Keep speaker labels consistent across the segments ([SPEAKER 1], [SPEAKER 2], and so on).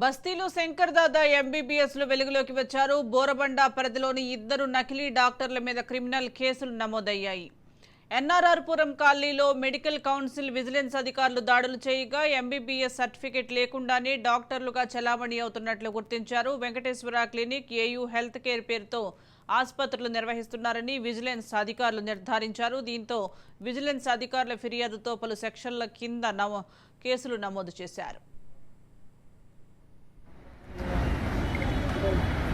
[SPEAKER 1] బస్తీలో శంకర్ దాదా ఎంబీబీఎస్లో వెలుగులోకి వచ్చారు. బోరబండ పరిధిలోని ఇద్దరు నకిలీ డాక్టర్ల మీద క్రిమినల్ కేసులు నమోదయ్యాయి. ఎన్ఆర్ఆర్ పురం కాలనీలో మెడికల్ కౌన్సిల్ విజిలెన్స్ అధికారులు దాడులు చేయగా ఎంబీబీఎస్ సర్టిఫికెట్ లేకుండానే డాక్టర్లుగా చలామణి అవుతున్నట్లు గుర్తించారు. Venkateswara clinic AU health care పేరుతో ఆసుపత్రులు నిర్వహిస్తున్నారని విజిలెన్స్ అధికారులు నిర్ధారించారు. దీంతో విజిలెన్స్ అధికారుల ఫిర్యాదుతో పలు సెక్షన్ల కింద నమో కేసులు నమోదు చేశారు.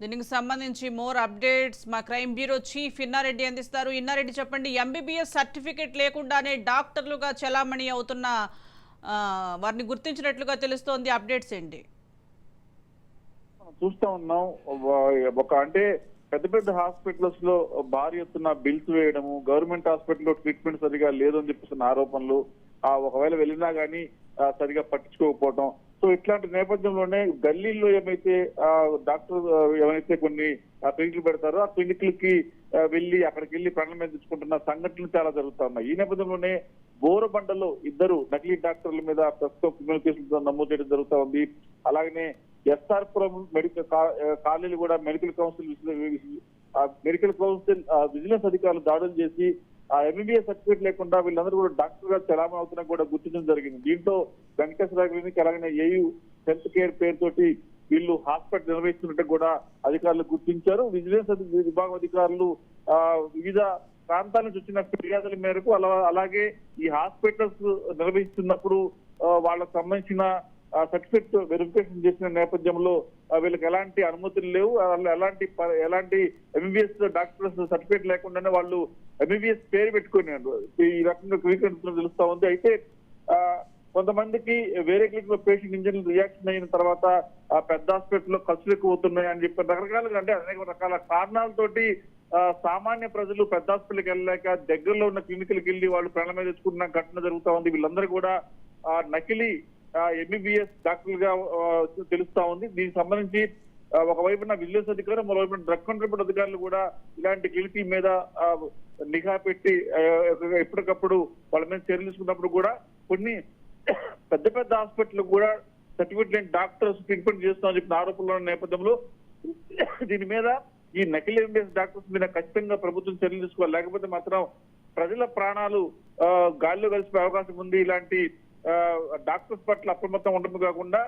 [SPEAKER 1] దీనికి సంబంధించి మోర్ అప్డేట్స్ మా క్రైమ్ బ్యూరో చీఫ్ ఇన్నారెడ్డి అందిస్తారు. ఇన్నారెడ్డి చెప్పండి ఎంబీబీఎస్ సర్టిఫికేట్ లేకుండానే డాక్టర్లుగా చలామణి అవుతున్న వారిని గుర్తించినట్లుగా తెలుస్తోంది. అప్డేట్స్ ఏంటి?
[SPEAKER 2] చూస్తా ఉన్నాం. ఒక- అంటే పెద్ద పెద్ద హాస్పిటల్స్లో భారీ ఎత్తున బిల్స్ వేయడము గవర్నమెంట్ హాస్పిటల్లో ట్రీట్మెంట్ సరిగా లేదని చెప్పేసిన ఆరోపణలు ఆ ఒకవేళ వెళ్ళినా గానీ సరిగా పట్టించుకోకపోవటం సో ఇట్లాంటి నేపథ్యంలోనే గల్లీల్లో ఏమైతే ఆ, డాక్టర్ ఏమైతే కొన్ని క్లినిక్లు పెడతారో ఆ క్లినిక్లకి వెళ్ళి అక్కడికి వెళ్ళి ప్రాణం మీద తెచ్చుకుంటున్న సంఘటనలు చాలా జరుగుతా ఉన్నాయి. ఈ నేపథ్యంలోనే బోరబండలో ఇద్దరు నకిలీ డాక్టర్ల మీద ప్రస్తుతం క్రిమినల్ కేసులు నమోదు చేయడం జరుగుతా ఉంది. అలాగనే ఎస్ఆర్ పురం మెడికల్ కాలేజీలు కూడా మెడికల్ కౌన్సిల్ ఆ మెడికల్ కౌన్సిల్ విజిలెన్స్ అధికారులు దాడులు చేసి ఆ ఎంబీబీఎస్ సర్టిఫికేట్ లేకుండా వీళ్ళందరూ కూడా డాక్టర్గా చలామణి అవుతున్నా కూడా గుర్తించడం జరిగింది. దీంతో వెంకటేశ్వర క్లినిక్ అలాగే ఏయు హెల్త్ కేర్ పేరుతోటి వీళ్ళు హాస్పిటల్ నిర్వహిస్తున్నట్టు కూడా అధికారులు గుర్తించారు. విజిలెన్స్ విభాగం అధికారులు ఆ, వివిధ ప్రాంతాల నుంచి వచ్చిన ఫిర్యాదుల మేరకు అలా అలాగే ఈ హాస్పిటల్స్ నిర్వహిస్తున్నప్పుడు వాళ్ళకు సంబంధించిన ఆ సర్టిఫికెట్ వెరిఫికేషన్ చేసిన నేపథ్యంలో వీళ్ళకి ఎలాంటి అనుమతులు లేవు. వాళ్ళు ఎలాంటి ప- ఎలాంటి ఎంబీబీఎస్ డాక్టర్స్ సర్టిఫికేట్ లేకుండానే వాళ్ళు ఎంబీబీఎస్ పేరు పెట్టుకున్నారు. ఈ రకంగా క్లినిక్ తెలుస్తా ఉంది. అయితే కొంతమందికి వేరే క్లినిక్లో పేషెంట్ ఇంజన్లు రియాక్షన్ అయిన తర్వాత ఆ పెద్ద హాస్పిటల్లో ఖర్చులు ఎక్కువ అవుతున్నాయి అని చెప్పి రకరకాలుగా అంటే అనేక రకాల కారణాలతోటి సామాన్య ప్రజలు పెద్ద హాస్పిటల్కి వెళ్ళలేక దగ్గరలో ఉన్న క్లినిక్లకు వెళ్ళి వాళ్ళు ప్రాణం మీద తెచ్చుకున్న ఘటన జరుగుతా ఉంది. వీళ్ళందరూ కూడా ఆ, నకిలీ ఎంబీబీఎస్ డాక్టర్గా తెలుస్తా ఉంది. దీనికి సంబంధించి ఒకవైపున విజిలెన్స్ అధికారులు మరోవైపున డ్రగ్ కంట్రోల్ బోర్డు అధికారులు కూడా ఇలాంటి క్లినిక్ మీద నిఘా పెట్టి ఎప్పటికప్పుడు వాళ్ళ మీద చర్యలు తీసుకున్నప్పుడు కూడా కొన్ని పెద్ద పెద్ద హాస్పిటల్ కూడా సర్టిఫికెట్ లేని డాక్టర్స్ ట్రీట్మెంట్ చేస్తామని చెప్పిన ఆరోపణలు ఉన్న నేపథ్యంలో దీని మీద ఈ నకిలీ ఎంబీఎస్ డాక్టర్స్ మీద ఖచ్చితంగా ప్రభుత్వం చర్యలు తీసుకోవాలి. లేకపోతే మాత్రం ప్రజల ప్రాణాలు గాల్లో గాలిలో కలిసిపోయే అవకాశం ఉంది. ఇలాంటి డాక్టర్స్ పట్ల అప్రమత్తం ఉండడం కాకుండా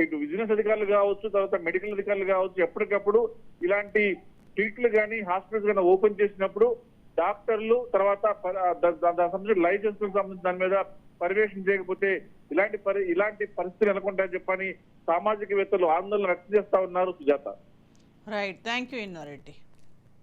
[SPEAKER 2] ఇటు విజిలెన్స్ అధికారులు కావచ్చు తర్వాత మెడికల్ అధికారులు కావచ్చు ఎప్పటికప్పుడు ఇలాంటి ట్రీట్లు కానీ హాస్పిటల్స్ కానీ ఓపెన్ చేసినప్పుడు డాక్టర్లు తర్వాత దా- దానికి సంబంధించిన లైసెన్స్ సంబంధించిన దాని మీద పర్యవేక్షణ చేయకపోతే ఇలాంటి పరి ఇలాంటి పరిస్థితులు నెలకొంటాయని చెప్పని సామాజికవేత్తలు ఆందోళన వ్యక్తం చేస్తా ఉన్నారు Sujatha.
[SPEAKER 1] Right thank you Innareddy